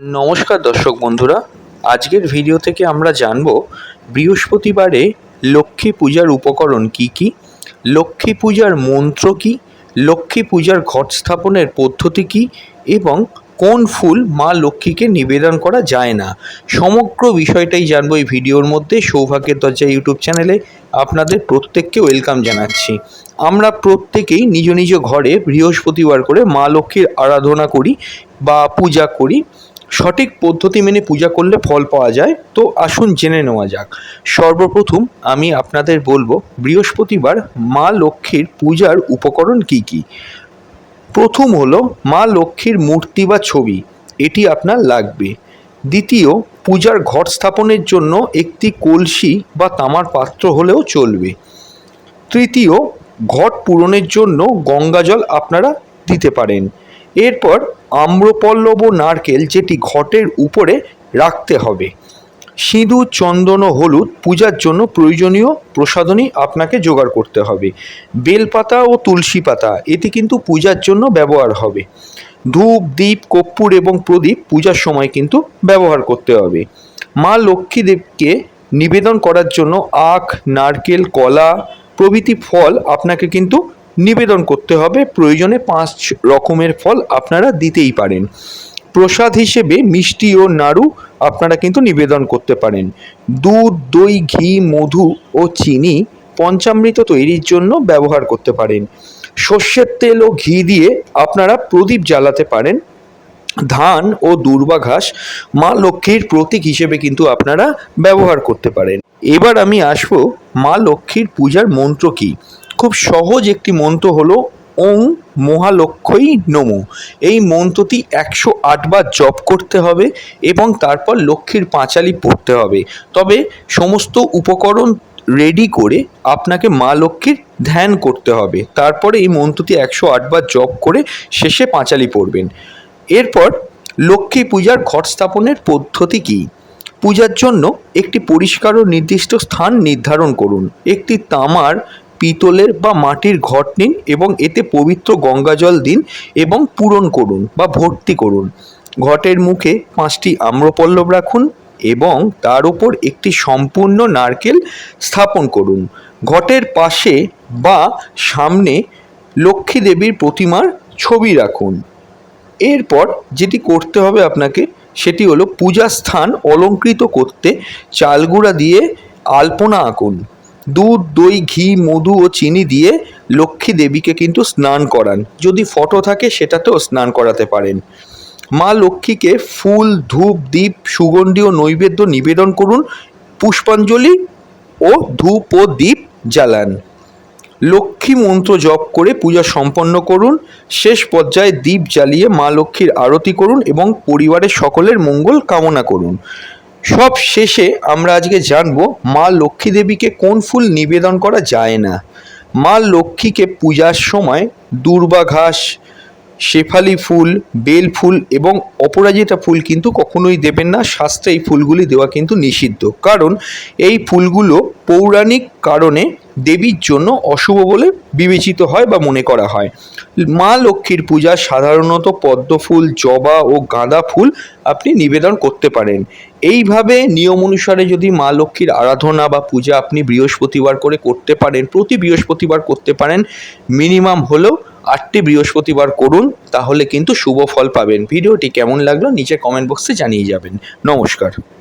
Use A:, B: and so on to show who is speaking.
A: নমস্কার দর্শক বন্ধুরা। আজকের ভিডিও থেকে আমরা জানব বৃহস্পতিবারে লক্ষ্মী পূজার উপকরণ কি কি? লক্ষ্মী পূজার মন্ত্র কি? লক্ষ্মী পূজার ঘট স্থাপনের পদ্ধতি কি? এবং কোন ফুল মা লক্ষ্মীকে নিবেদন করা যায় না? সমগ্র বিষয়টাই জানব এই ভিডিওর মধ্যে। সৌভাগ্যের দরজা ইউটিউব চ্যানেলে আপনাদের প্রত্যেককে ওয়েলকাম জানাচ্ছি। আমরা প্রত্যেকেই নিজ নিজ ঘরে বৃহস্পতিবার করে মা লক্ষ্মীর আরাধনা করি বা পূজা করি। সঠিক পদ্ধতি মেনে পূজা করলে ফল পাওয়া যায়। তো আসুন জেনে নেওয়া যাক। সর্বপ্রথম আমি আপনাদের বলব, বৃহস্পতিবার মা লক্ষ্মীর পূজার উপকরণ কি কি? প্রথম হলো মা লক্ষ্মীর মূর্তি বা ছবি, এটি আপনার লাগবে। দ্বিতীয়, পূজার ঘট স্থাপনের জন্য একটি কলসি বা তামার পাত্র হলেও চলবে। তৃতীয়, ঘট পূরণের জন্য গঙ্গাজল আপনারা দিতে পারেন। এরপর আম্রপল্লব নারকেল যেটি ঘটের উপরে রাখতে হবে। সিঁদুর, চন্দন ও হলুদ পূজার জন্য প্রয়োজনীয় প্রসাধনী আপনাকে জোগাড় করতে হবে। বেলপাতা ও তুলসী পাতা, এটি কিন্তু পূজার জন্য ব্যবহার হবে। ধূপ, দীপ, কর্পূর এবং প্রদীপ পূজার সময় কিন্তু ব্যবহার করতে হবে। মা লক্ষ্মী দেবকে নিবেদন করার জন্য আখ, নারকেল, কলা প্রভৃতি ফল আপনাকে কিন্তু নিবেদন করতে হবে। প্রয়োজনে পাঁচ রকমের ফল আপনারা দিতেই পারেন। প্রসাদ হিসেবে মিষ্টি ও নাড়ু আপনারা কিন্তু নিবেদন করতে পারেন। দুধ, দই, ঘি, মধু ও চিনি পঞ্চামৃত তৈরির জন্য ব্যবহার করতে পারেন। সর্ষের তেল ও ঘি দিয়ে আপনারা প্রদীপ জ্বালাতে পারেন। ধান ও দুর্বা ঘাস মা লক্ষ্মীর প্রতীক হিসেবে কিন্তু আপনারা ব্যবহার করতে পারেন। এবার আমি আসব মা লক্ষ্মীর পূজার মন্ত্র কী? খুব সহজ একটি মন্ত্র হলো, ওং মহালক্ষ্মী নমো। এই মন্ত্রটি একশো আটবার জপ করতে হবে এবং তারপর লক্ষ্মীর পাঁচালি পড়তে হবে। তবে সমস্ত উপকরণ রেডি করে আপনাকে মা লক্ষ্মীর ধ্যান করতে হবে। তারপরে এই মন্ত্রটি একশো আটবার জপ করে শেষে পাঁচালি পড়বেন। এরপর লক্ষ্মী পূজার ঘট স্থাপনের পদ্ধতি কী? পূজার জন্য একটি পরিষ্কার ও নির্দিষ্ট স্থান নির্ধারণ করুন। একটি তামার পিতলের বা মাটির ঘট নিন এবং এতে পবিত্র গঙ্গাজল দিন এবং পূরণ করুন বা ভর্তি করুন। ঘটের মুখে পাঁচটি আম্রপল্লব রাখুন এবং তার উপর একটি সম্পূর্ণ নারকেল স্থাপন করুন। ঘটের পাশে বা সামনে লক্ষ্মী দেবীর প্রতিমার ছবি রাখুন। এরপর যেটি করতে হবে আপনাকে, সেটি হলো পূজার স্থান অলঙ্কৃত করতে চালগুঁড়া দিয়ে আলপনা আঁকুন। দুধ, দই, ঘি, মধু ও চিনি দিয়ে লক্ষ্মী দেবীকে কিন্তু স্নান করান। যদি ফটো থাকে, সেটাতেও স্নান করাতে পারেন। মা লক্ষ্মীকে ফুল, ধূপ দ্বীপ সুগন্ধি ও নৈবেদ্য নিবেদন করুন, পুষ্পাঞ্জলি ও ধূপ ও দ্বীপ জ্বালান। লক্ষ্মী মন্ত্র জপ করে পূজা সম্পন্ন করুন, শেষ পর্যায়ে দ্বীপ জ্বালিয়ে মা লক্ষ্মীর আরতি করুন এবং পরিবারের সকলের মঙ্গল কামনা করুন। সব শেষে আমরা আজকে জানব মা লক্ষ্মী দেবীকে কোন ফুল নিবেদন করা যায় না। মা লক্ষ্মীকে পূজার সময় দূর্বা ঘাস, শেফালি ফুল, বেল ফুল এবং অপরাজিতা ফুল কিন্তু কখনোই দেবেন না। শাস্ত্রে এই ফুলগুলি দেওয়া কিন্তু নিষিদ্ধ। কারণ এই ফুলগুলো পৌরাণিক কারণে দেবীর জন্য অশুভ বলে বিবেচিত হয় বা মনে করা হয়। মা লক্ষ্মীর পূজা সাধারণত পদ্ম ফুল জবা ও গাঁদা ফুল আপনি নিবেদন করতে পারেন। এইভাবে নিয়ম অনুসারে যদি মা লক্ষ্মীর আরাধনা বা পূজা আপনি বৃহস্পতিবার করে করতে পারেন, প্রতি বৃহস্পতিবার করতে পারেন, মিনিমাম হলেও আটটি বৃহস্পতিবার করুন, তাহলে কিন্তু শুভ ফল পাবেন। ভিডিওটি কেমন লাগল, নিচে কমেন্ট বক্সে জানিয়ে যাবেন। নমস্কার।